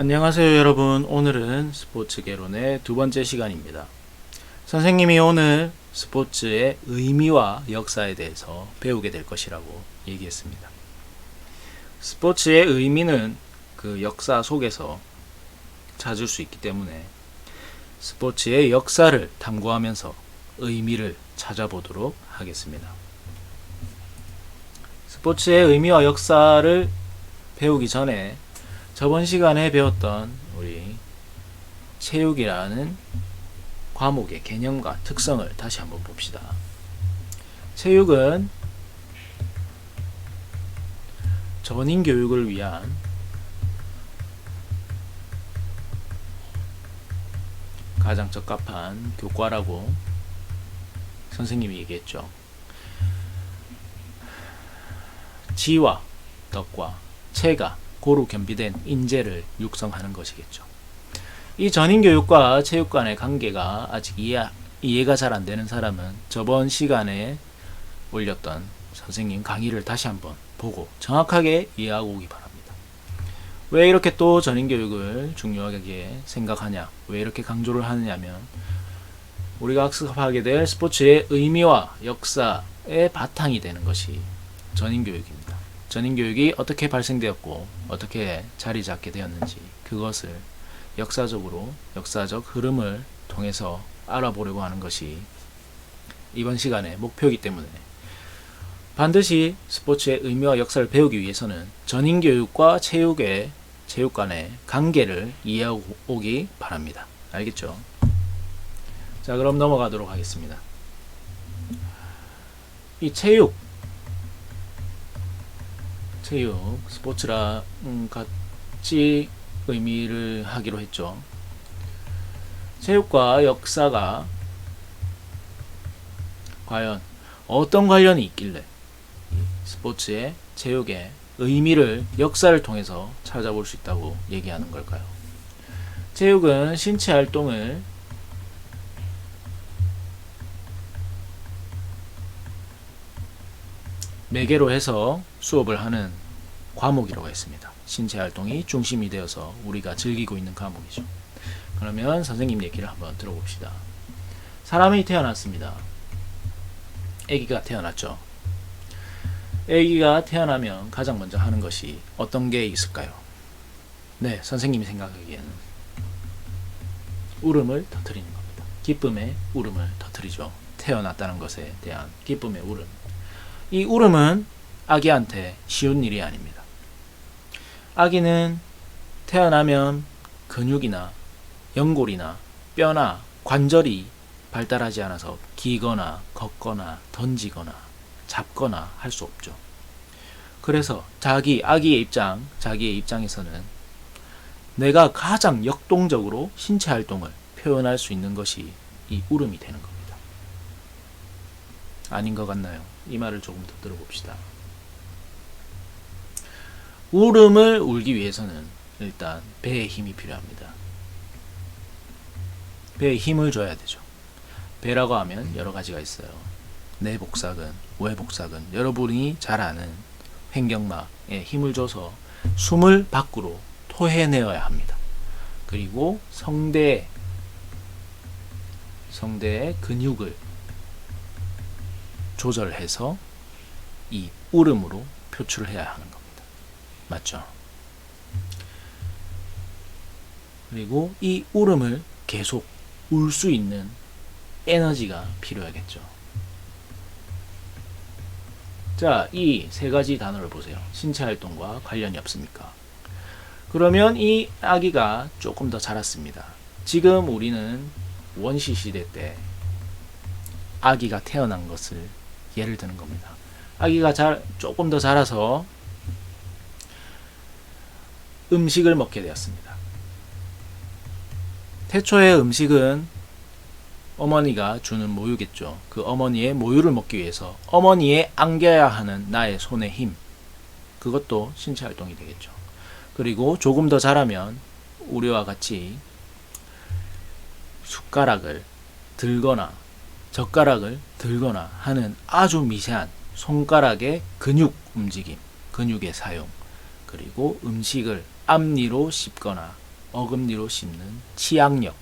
안녕하세요 여러분. 오늘은 스포츠 개론의 두 번째 시간입니다. 선생님이 오늘 스포츠의 의미와 역사에 대해서 배우게 될 것이라고 얘기했습니다. 스포츠의 의미는 그 역사 속에서 찾을 수 있기 때문에 스포츠의 역사를 탐구하면서 의미를 찾아보도록 하겠습니다. 스포츠의 의미와 역사를 배우기 전에 저번 시간에 배웠던 우리 체육이라는 과목의 개념과 특성을 다시 한번 봅시다. 체육은 전인 교육을 위한 가장 적합한 교과라고 선생님이 얘기했죠. 지와 덕과 체가 고루 겸비된 인재를 육성하는 것이겠죠. 이 전인 교육과 체육 간의 관계가 아직 이해, 이해가 잘 안 되는 사람은 저번 시간에 올렸던 선생님 강의를 다시 한번 보고 정확하게 이해하고 오기 바랍니다. 왜 이렇게 또 전인 교육을 중요하게 생각하냐? 왜 이렇게 강조를 하느냐면 우리가 학습하게 될 스포츠의 의미와 역사의 바탕이 되는 것이 전인 교육입니다. 전인 교육이 어떻게 발생되었고 어떻게 자리 잡게 되었는지 그것을 역사적으로 역사적 흐름을 통해서 알아보려고 하는 것이 이번 시간의 목표이기 때문에 반드시 스포츠의 의미와 역사를 배우기 위해서는 전인 교육과 체육의 체육 간의 관계를 이해하고 오기 바랍니다. 알겠죠? 자, 그럼 넘어가도록 하겠습니다. 이 체육 체육, 스포츠라 음, 같이 의미를 하기로 했죠. 체육과 역사가 과연 어떤 관련이 있길래 이 스포츠의 체육의 의미를 역사를 통해서 찾아볼 수 있다고 얘기하는 걸까요? 체육은 신체 활동을 매개로 해서 수업을 하는 과목이라고 했습니다. 신체 활동이 중심이 되어서 우리가 즐기고 있는 과목이죠. 그러면 선생님 얘기를 한번 들어봅시다. 사람이 태어났습니다. 아기가 태어났죠. 아기가 태어나면 가장 먼저 하는 것이 어떤 게 있을까요? 네, 선생님이 생각하기에는 울음을 터뜨리는 겁니다. 기쁨의 울음을 터뜨리죠. 태어났다는 것에 대한 기쁨의 울음. 이 울음은 아기한테 쉬운 일이 아닙니다. 아기는 태어나면 근육이나 연골이나 뼈나 관절이 발달하지 않아서 기거나 걷거나 던지거나 잡거나 할 수 없죠. 그래서 자기 아기의 입장, 자기의 입장에서는 내가 가장 역동적으로 신체 활동을 표현할 수 있는 것이 이 울음이 되는 겁니다. 아닌 것 같나요? 이 말을 조금 더 들어봅시다. 울음을 울기 위해서는 일단 배에 힘이 필요합니다. 배에 힘을 줘야 되죠. 배라고 하면 여러 가지가 있어요. 내 복사근, 외 복사근, 여러분이 잘 아는 횡격막에 힘을 줘서 숨을 밖으로 토해내어야 합니다. 그리고 성대, 성대의 근육을 조절해서 이 울음으로 표출을 해야 하는 겁니다. 맞죠? 그리고 이 울음을 계속 울 수 있는 에너지가 필요하겠죠. 자, 이 세 가지 단어를 보세요. 신체 활동과 관련이 없습니까? 그러면 이 아기가 조금 더 자랐습니다. 지금 우리는 원시 시대 때 아기가 태어난 것을 예를 드는 겁니다. 아기가 잘 조금 더 자라서 음식을 먹게 되었습니다. 태초의 음식은 어머니가 주는 모유겠죠. 그 어머니의 모유를 먹기 위해서 어머니의 안겨야 하는 나의 손의 힘. 그것도 신체 활동이 되겠죠. 그리고 조금 더 자라면 우리와 같이 숟가락을 들거나 젓가락을 들거나 하는 아주 미세한 손가락의 근육 움직임, 근육의 사용, 그리고 음식을 앞니로 씹거나 어금니로 씹는 치악력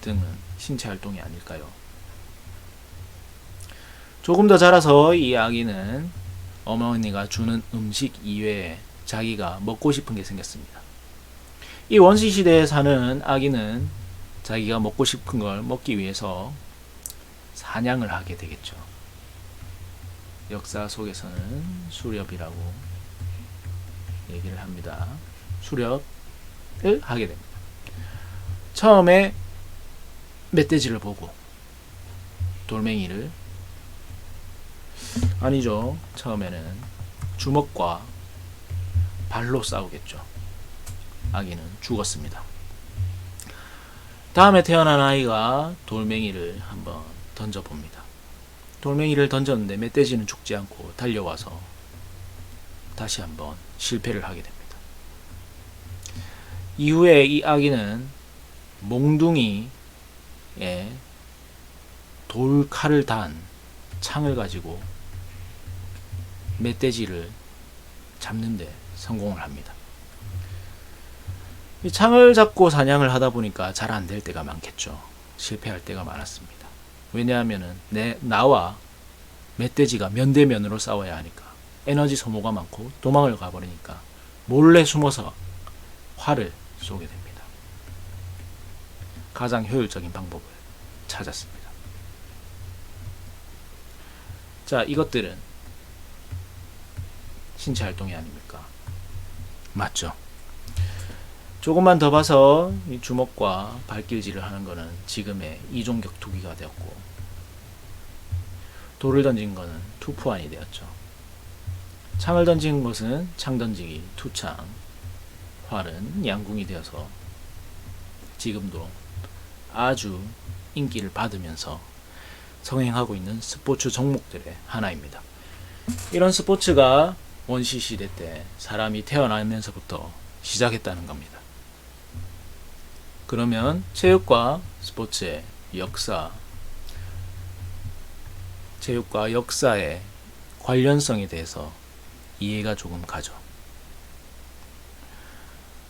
등은 신체 활동이 아닐까요? 조금 더 자라서 이 아기는 어머니가 주는 음식 이외에 자기가 먹고 싶은 게 생겼습니다. 이 원시 시대에 사는 아기는 자기가 먹고 싶은 걸 먹기 위해서 사냥을 하게 되겠죠. 역사 속에서는 수렵이라고 얘기를 합니다. 수렵을 하게 됩니다. 처음에 멧돼지를 보고 돌멩이를 아니죠. 처음에는 주먹과 발로 싸우겠죠. 아기는 죽었습니다. 다음에 태어난 아이가 돌멩이를 한번 던져봅니다. 돌멩이를 던졌는데 멧돼지는 죽지 않고 달려와서 다시 한번 실패를 하게 됩니다. 이후에 이 아기는 몽둥이에 돌칼을 단 창을 가지고 멧돼지를 잡는데 성공을 합니다. 이 창을 잡고 사냥을 하다 보니까 잘 안 될 때가 많겠죠. 실패할 때가 많았습니다. 왜냐하면은 내 나와 멧돼지가 면대면으로 싸워야 하니까 에너지 소모가 많고 도망을 가버리니까 몰래 숨어서 활을 쏘게 됩니다. 가장 효율적인 방법을 찾았습니다. 자, 이것들은 신체 활동이 아닙니까? 맞죠? 조금만 더 봐서 이 주먹과 발길질을 하는 것은 지금의 이종 격 투기가 되었고 돌을 던진 것은 투포환이 되었죠. 창을 던진 것은 창 던지기, 투창, 활은 양궁이 되어서 지금도 아주 인기를 받으면서 성행하고 있는 스포츠 종목들의 하나입니다. 이런 스포츠가 원시 시대 때 사람이 태어나면서부터 시작했다는 겁니다. 그러면 체육과 스포츠의 역사, 체육과 역사의 관련성에 대해서 이해가 조금 가죠.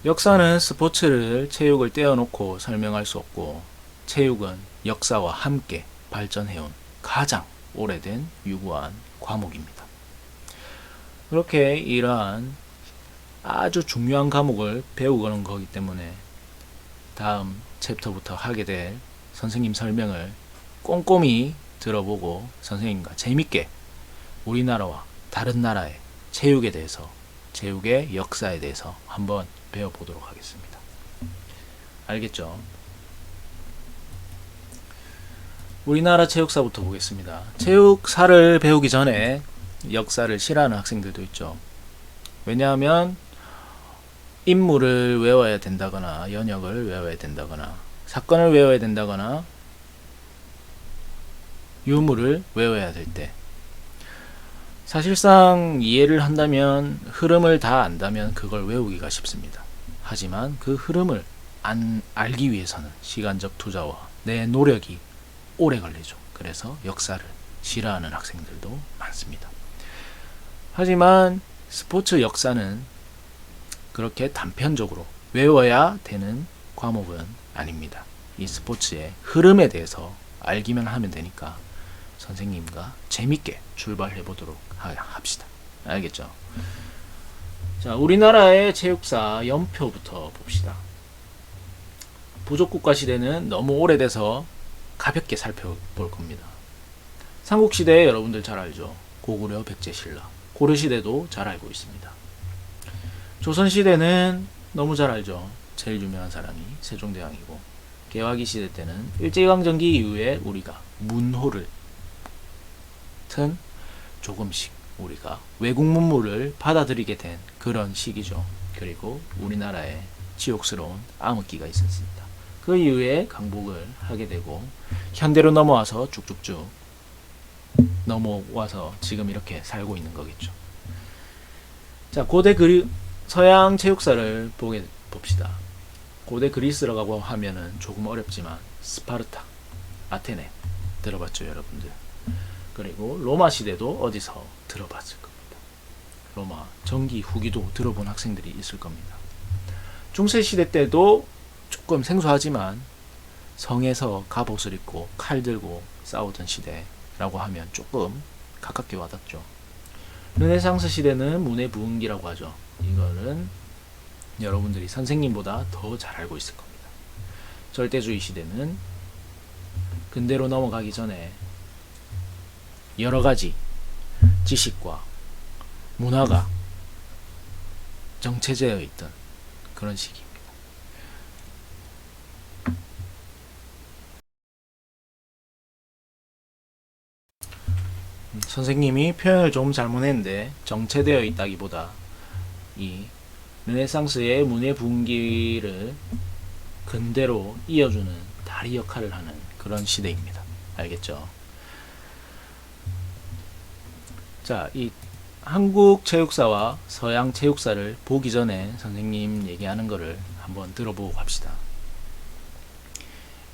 역사는 스포츠를 체육을 떼어놓고 설명할 수 없고 체육은 역사와 함께 발전해온 가장 오래된 유구한 과목입니다. 그렇게 이러한 아주 중요한 과목을 배우는 거기 때문에 다음 챕터부터 하게 될 선생님 설명을 꼼꼼히 들어보고 선생님과 재밌게 우리나라와 다른 나라의 체육에 대해서 체육의 역사에 대해서 한번 배워보도록 하겠습니다. 알겠죠? 우리나라 체육사부터 보겠습니다. 체육사를 배우기 전에 역사를 싫어하는 학생들도 있죠. 왜냐하면 인물을 외워야 된다거나 연역을 외워야 된다거나 사건을 외워야 된다거나 유물을 외워야 될 때 사실상 이해를 한다면 흐름을 다 안다면 그걸 외우기가 쉽습니다. 하지만 그 흐름을 안 알기 위해서는 시간적 투자와 내 노력이 오래 걸리죠. 그래서 역사를 싫어하는 학생들도 많습니다. 하지만 스포츠 역사는 그렇게 단편적으로 외워야 되는 과목은 아닙니다. 이 스포츠의 흐름에 대해서 알기만 하면 되니까 선생님과 재밌게 출발해 보도록 합시다. 알겠죠? 자, 우리나라의 체육사 연표부터 봅시다. 부족국가 시대는 너무 오래돼서 가볍게 살펴볼 겁니다. 삼국시대 여러분들 잘 알죠? 고구려 백제신라. 고려시대도 잘 알고 있습니다. 조선시대는 너무 잘 알죠. 제일 유명한 사람이 세종대왕이고 개화기 시대 때는 일제강점기 이후에 우리가 문호를 튼 조금씩 우리가 외국 문물을 받아들이게 된 그런 시기죠. 그리고 우리나라에 지옥스러운 암흑기가 있었습니다. 그 이후에 강복을 하게 되고 현대로 넘어와서 쭉쭉쭉 넘어와서 지금 이렇게 살고 있는 거겠죠. 자, 고대 그리 서양 체육사를 보게 봅시다. 고대 그리스라고 하면은 조금 어렵지만 스파르타, 아테네 들어봤죠, 여러분들. 그리고 로마 시대도 어디서 들어봤을 겁니다. 로마 전기 후기도 들어본 학생들이 있을 겁니다. 중세 시대 때도 조금 생소하지만 성에서 갑옷을 입고 칼 들고 싸우던 시대라고 하면 조금 가깝게 와닿죠. 르네상스 시대는 문의 부흥기라고 하죠. 이거는 여러분들이 선생님보다 더 잘 알고 있을 겁니다. 절대주의 시대는 근대로 넘어가기 전에 여러 가지 지식과 문화가 정체되어 있던 그런 시기입니다. 음, 선생님이 표현을 좀 잘못했는데 정체되어 있다기보다 이 르네상스의 문예 분기를 근대로 이어주는 다리 역할을 하는 그런 시대입니다. 알겠죠? 자, 이 한국 체육사와 서양 체육사를 보기 전에 선생님 얘기하는 거를 한번 들어보고 갑시다.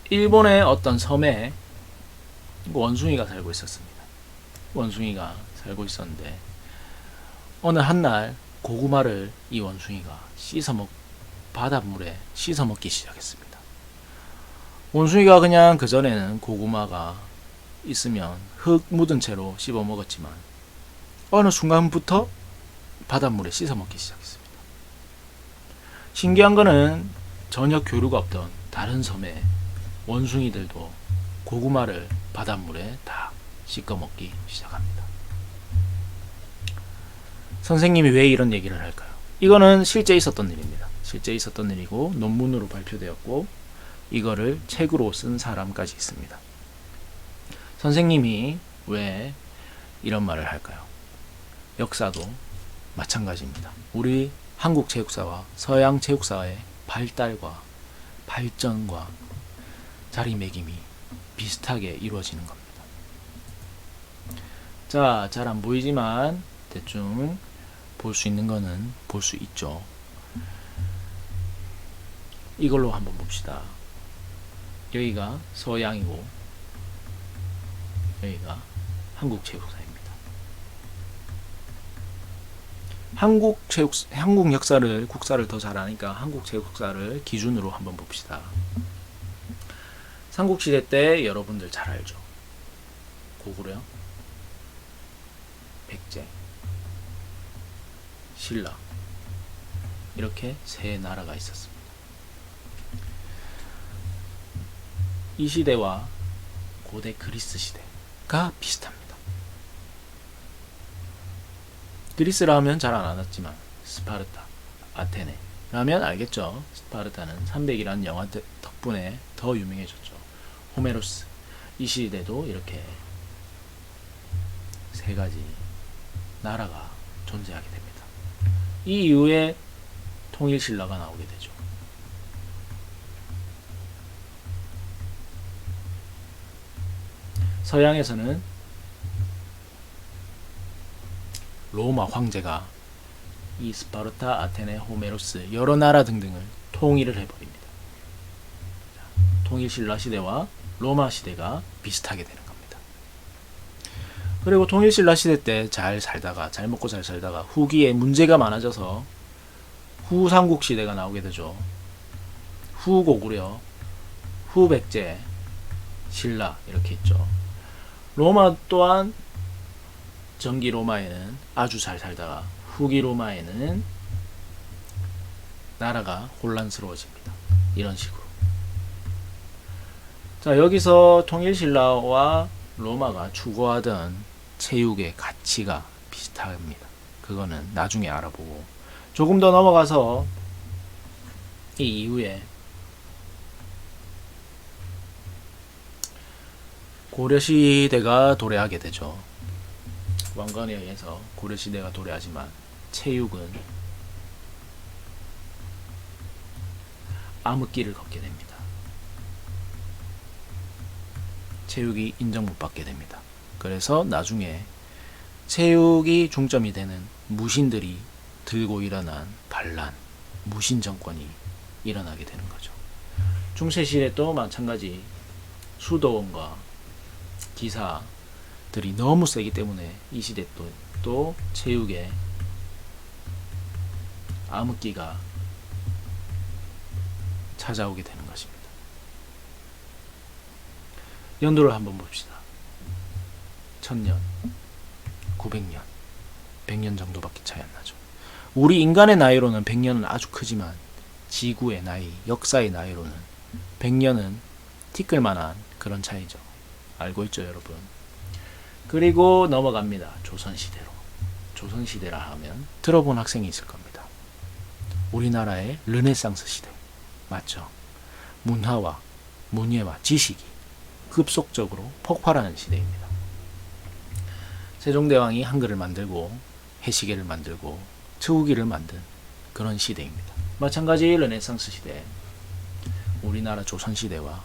일본의 어떤 섬에 원숭이가 살고 있었습니다. 원숭이가 살고 있었는데 어느 한날 고구마를 이 원숭이가 씻어먹 바닷물에 씻어먹기 시작했습니다. 원숭이가 그냥 그 전에는 고구마가 있으면 흙 묻은 채로 씹어 먹었지만 어느 순간부터 바닷물에 씻어 먹기 시작했습니다. 신기한 거는 전혀 교류가 없던 다른 섬의 원숭이들도 고구마를 바닷물에 다 씻어 먹기 시작합니다. 선생님이 왜 이런 얘기를 할까요? 이거는 실제 있었던 일입니다. 실제 있었던 일이고 논문으로 발표되었고 이거를 책으로 쓴 사람까지 있습니다. 선생님이 왜 이런 말을 할까요? 역사도 마찬가지입니다. 우리 한국 체육사와 서양 체육사의 발달과 발전과 자리매김이 비슷하게 이루어지는 겁니다. 자, 잘 안 보이지만 대충 볼 수 있는 거는 볼 수 있죠. 이걸로 한번 봅시다. 여기가 서양이고 여기가 한국 체육사입니다. 한국 체육 한국 역사를 국사를 더잘 아니까 한국 체육사를 기준으로 한번 봅시다. 삼국시대 때 여러분들 잘 알죠. 고구려, 백제, 신라 이렇게 세 나라가 있었습니다. 이 시대와 고대 그리스 시대가 비슷합니다. 그리스라 하면 잘 안 알았지만 스파르타, 아테네 라면 알겠죠. 스파르타는 300이라는 영화 때- 덕분에 더 유명해졌죠. 호메로스 이 시대도 이렇게 세 가지 나라가 존재하게 됩니다. 이 이후에 통일 신라가 나오게 되죠. 서양에서는 로마 황제가 이 스파르타, 아테네, 호메로스 여러 나라 등등을 통일을 해버립니다. 자, 통일 신라 시대와 로마 시대가 비슷하게 되는 겁니다. 그리고 통일 신라 시대 때 잘 살다가 잘 먹고 잘 살다가 후기에 문제가 많아져서 후삼국 시대가 나오게 되죠. 후고구려, 후백제, 신라 이렇게 있죠. 로마 또한 전기 로마에는 아주 잘 살다가 후기 로마에는 나라가 혼란스러워집니다. 이런 식으로. 자, 여기서 통일신라와 로마가 추구하던 체육의 가치가 비슷합니다. 그거는 나중에 알아보고 조금 더 넘어가서 이 이후에 고려시대가 도래하게 되죠. 왕관에 의해서 고려시대가 도래하지만 체육은 암흑기를 걷게 됩니다. 체육이 인정 못 받게 됩니다. 그래서 나중에 체육이 중점이 되는 무신들이 들고 일어난 반란, 무신 정권이 일어나게 되는 거죠. 중세시대도 마찬가지 수도원과 기사 들이 너무 세기 때문에 이 시대 또, 또 체육에 암흑기가 찾아오게 되는 것입니다. 연도를 한번 봅시다. 1000년, 900년, 100년 정도밖에 차이 안 나죠. 우리 인간의 나이로는 100년은 아주 크지만 지구의 나이, 역사의 나이로는 100년은 티끌만한 그런 차이죠. 알고 있죠, 여러분? 그리고 넘어갑니다. 조선시대로. 조선시대라 하면 들어본 학생이 있을 겁니다. 우리나라의 르네상스 시대. 맞죠? 문화와 문예와 지식이 급속적으로 폭발하는 시대입니다. 세종대왕이 한글을 만들고 해시계를 만들고 처우기를 만든 그런 시대입니다. 마찬가지 르네상스 시대, 우리나라 조선시대와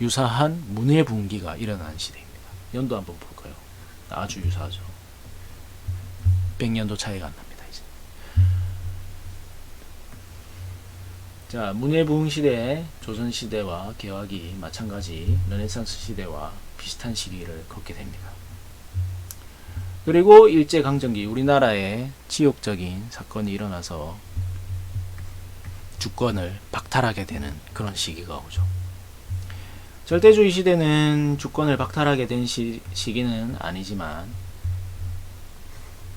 유사한 문예 분기가 일어난 시대입니다. 연도 한번 볼까요? 아주 유사하죠. 100년도 차이가 안 납니다. 이제. 자, 문예 부흥 시대, 조선 시대와 개화기 마찬가지 르네상스 시대와 비슷한 시기를 걷게 됩니다. 그리고 일제 강점기 우리나라에 치욕적인 사건이 일어나서 주권을 박탈하게 되는 그런 시기가 오죠. 절대주의 시대는 주권을 박탈하게 된 시, 시기는 아니지만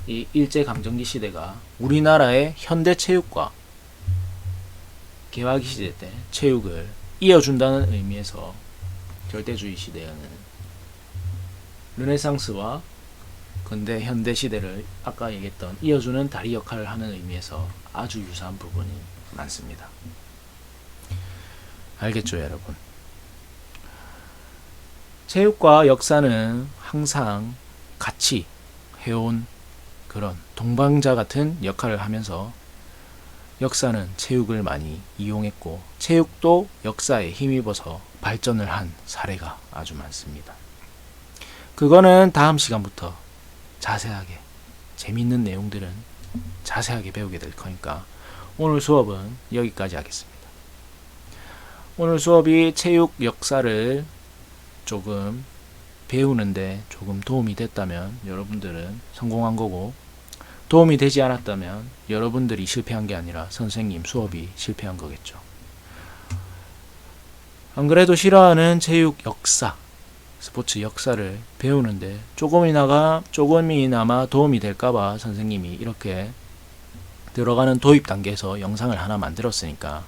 이 일제 강점기 시대가 우리나라의 현대 체육과 개화기 시대 때 체육을 이어준다는 의미에서 절대주의 시대에는 르네상스와 근대 현대 시대를 아까 얘기했던 이어주는 다리 역할을 하는 의미에서 아주 유사한 부분이 많습니다. 알겠죠, 여러분? 체육과 역사는 항상 같이 해온 그런 동방자 같은 역할을 하면서 역사는 체육을 많이 이용했고 체육도 역사에 힘입어서 발전을 한 사례가 아주 많습니다. 그거는 다음 시간부터 자세하게 재밌는 내용들은 자세하게 배우게 될 거니까 오늘 수업은 여기까지 하겠습니다. 오늘 수업이 체육 역사를 조금 배우는데 조금 도움이 됐다면 여러분들은 성공한 거고 도움이 되지 않았다면 여러분들이 실패한 게 아니라 선생님 수업이 실패한 거겠죠. 안 그래도 싫어하는 체육 역사, 스포츠 역사를 배우는데 조금이나가 조금이나마 도움이 될까봐 선생님이 이렇게 들어가는 도입 단계에서 영상을 하나 만들었으니까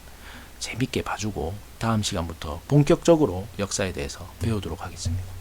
재밌게 봐주고 다음 시간부터 본격적으로 역사에 대해서 배우도록 하겠습니다.